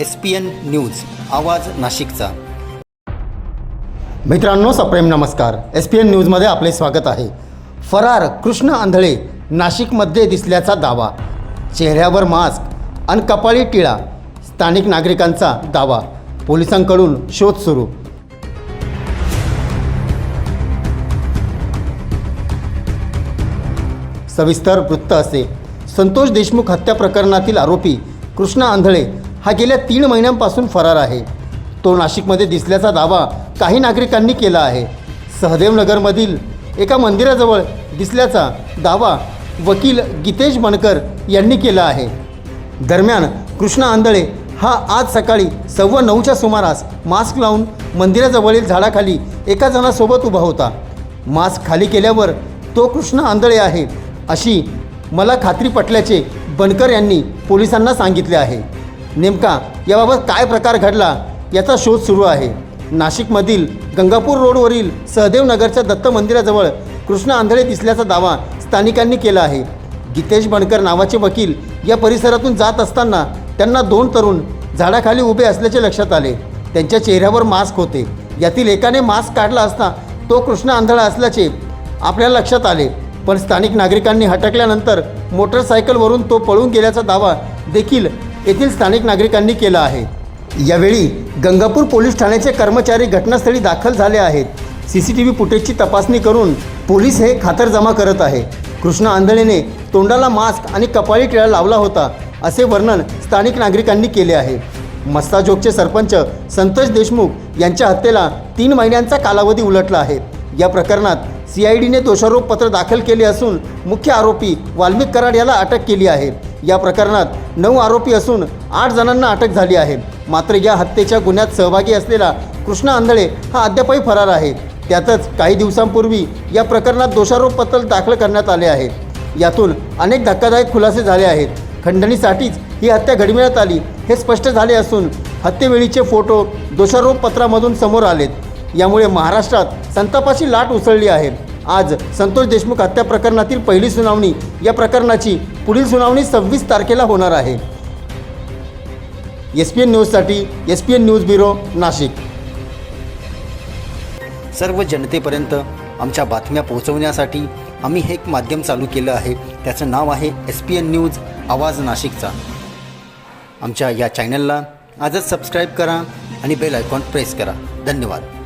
S P N news आवाज नाशिकचा. मित्रांनो सप्रेम नमस्कार. एस पी एन न्यूजमध्ये आपले स्वागत आहे. फरार कृष्ण आंधळे नाशिकमध्ये दिसल्याचा दावा. चेहऱ्यावर मास्क आणि कपाळी टिळा स्थानिक नागरिकांचा दावा. पोलिसांकडून शोध सुरू. सविस्तर वृत्त असे. संतोष देशमुख हत्या प्रकरणातील आरोपी कृष्णा आंधळे हा गेल्या तीन महिन्यांपासून फरार आहे. तो नाशिकमध्ये दिसल्याचा दावा काही नागरिकांनी केला आहे. सहदेवनगरमधील एका मंदिराजवळ दिसल्याचा दावा वकील गीतेश बनकर यांनी केला आहे. दरम्यान कृष्णा आंधळे हा आज सकाळी सव्वा नऊच्या सुमारास मास्क लावून मंदिराजवळील झाडाखाली एका जणासोबत उभा होता. मास्क खाली केल्यावर तो कृष्ण आंधळे आहे अशी मला खात्री पटल्याचे बनकर यांनी पोलिसांना सांगितले आहे. नेमका याबाबत काय प्रकार घडला याचा शोध सुरू आहे. नाशिकमधील गंगापूर रोडवरील सहदेव नगरच्या दत्त मंदिराजवळ कृष्ण आंधळे दिसल्याचा दावा स्थानिकांनी केला आहे. गीतेश बनकर नावाचे वकील या परिसरातून जात असताना त्यांना दोन तरुण झाडाखाली उभे असल्याचे लक्षात आले. त्यांच्या चेहऱ्यावर मास्क होते. यातील एकाने मास्क काढला असता तो कृष्ण आंधळा असल्याचे आपल्याला लक्षात आले. पण स्थानिक नागरिकांनी हटकल्यानंतर मोटरसायकलवरून तो पळून गेल्याचा दावा देखील येथील स्थानिक नागरिकांनी केला आहे. यावेळी गंगापूर पोलीस ठाण्याचे कर्मचारी घटनास्थळी दाखल झाले आहेत. सी सी टी व्ही फुटेजची तपासणी करून पोलीस हे खातरजमा करत आहे. कृष्ण आंधळेने तोंडाला मास्क आणि कपाळी टिळा लावला होता असे वर्णन स्थानिक नागरिकांनी केले आहे. मस्ताजोगचे सरपंच संतोष देशमुख यांच्या हत्येला तीन महिन्यांचा कालावधी उलटला आहे. या प्रकरणात सी आय डीने दोषारोपपत्र दाखल केले असून मुख्य आरोपी वाल्मिक कराड याला अटक केली आहे. या प्रकरणात नऊ आरोपी असून आठ जणांना अटक झाली आहे. मात्र या हत्येच्या गुन्ह्यात सहभागी असलेला कृष्णा आंधळे हा अद्यापही फरार आहे. त्यातच काही दिवसांपूर्वी या प्रकरणात दोषारोपपत्र दाखल करण्यात आले आहे. यातून अनेक धक्कादायक खुलासे झाले आहेत. खंडणीसाठीच ही हत्या घडविण्यात आली हे स्पष्ट झाले असून हत्येवेळीचे फोटो दोषारोपपत्रामधून समोर आलेत. यामुळे महाराष्ट्रात संतापाची लाट उसळली आहे. आज संतोष देशमुख हत्या प्रकरणातील पहिली सुनावणी या प्रकरणाची पुढील सुनावणी सव्वीस तारखेला होणार आहे. एस पी एन न्यूजसाठी S P N news bureau Nashik. सर्व जनतेपर्यंत आमच्या बातम्या पोहोचवण्यासाठी आम्ही हे एक माध्यम चालू केलं आहे. त्याचं नाव आहे एस पी एन न्यूज आवाज नाशिकचा. आमच्या या चॅनलला आजच सबस्क्राईब करा आणि बेल आयकॉन प्रेस करा. धन्यवाद.